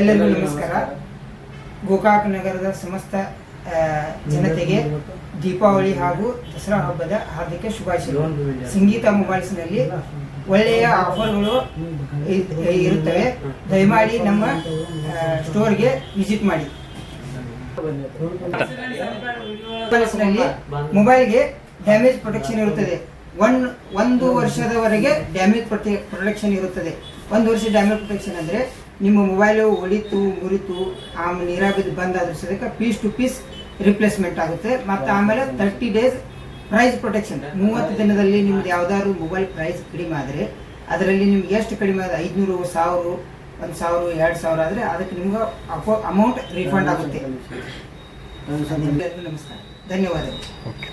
नमस्कार गोकाक नगर समस्त ಜನತೆಗೆ ದೀಪಾವಳಿ ಹಾಗೂ ದಸರಾ ಹಬ್ಬದ ಹಾರ್ದಿಕ ಶುಭಾಶಯಗಳು ಸಂಗೀತ ಮೊಬೈಲ್ಸ್ನಲ್ಲಿ ಒಳ್ಳೆಯ ಆಫರ್ಗಳು ಇರುತ್ತವೆ. ದಯಮಾಡಿ ನಮ್ಮ ಆ, ಸ್ಟೋರ್ಗೆ ವಿಸಿಟ್ ಮಾಡಿ. ಮೊಬೈಲ್ಗೆ ಡ್ಯಾಮೇಜ್ ಪ್ರೊಟೆಕ್ಷನ್ ಇರುತ್ತದೆ. ಒನ್ ಒಂದು ವರ್ಷದವರೆಗೆ ಡ್ಯಾಮೇಜ್ ಪ್ರೊಟೆಕ್ಷನ್ ಇರುತ್ತದೆ. ಒಂದು ವರ್ಷ ಡ್ಯಾಮೇಜ್ ಪ್ರೊಟೆಕ್ಷನ್ ಅಂದರೆ ನಿಮ್ಮ ಮೊಬೈಲು ಒಳಿತು ಮುರಿತು ಆಮೇಲೆ ನೀರಾಗ ಬಿದ್ದು ಬಂದಾದ್ರೂ ಸದಕ್ಕೆ ಪೀಸ್ ಟು ಪೀಸ್ ರಿಪ್ಲೇಸ್ಮೆಂಟ್ ಆಗುತ್ತೆ. ಮತ್ತು ಆಮೇಲೆ ತರ್ಟಿ ಡೇಸ್ ಪ್ರೈಸ್ ಪ್ರೊಟೆಕ್ಷನ್ ಮೂವತ್ತು ದಿನದಲ್ಲಿ ನಿಮ್ದು ಯಾವ್ದಾದ್ರು ಮೊಬೈಲ್ ಪ್ರೈಸ್ ಕಡಿಮೆ ಆದರೆ ಅದರಲ್ಲಿ ನಿಮ್ಗೆ ಎಷ್ಟು ಕಡಿಮೆ ಆದ ಐದುನೂರು ಸಾವಿರ ಒಂದು ಸಾವಿರ ಎರಡು ಸಾವಿರ ಆದರೆ ಅದಕ್ಕೆ ನಿಮ್ಗೆ ಅಮೌಂಟ್ ರಿಫಂಡ್ ಆಗುತ್ತೆ. ನಮಸ್ಕಾರ. ಧನ್ಯವಾದಗಳು. ಓಕೆ.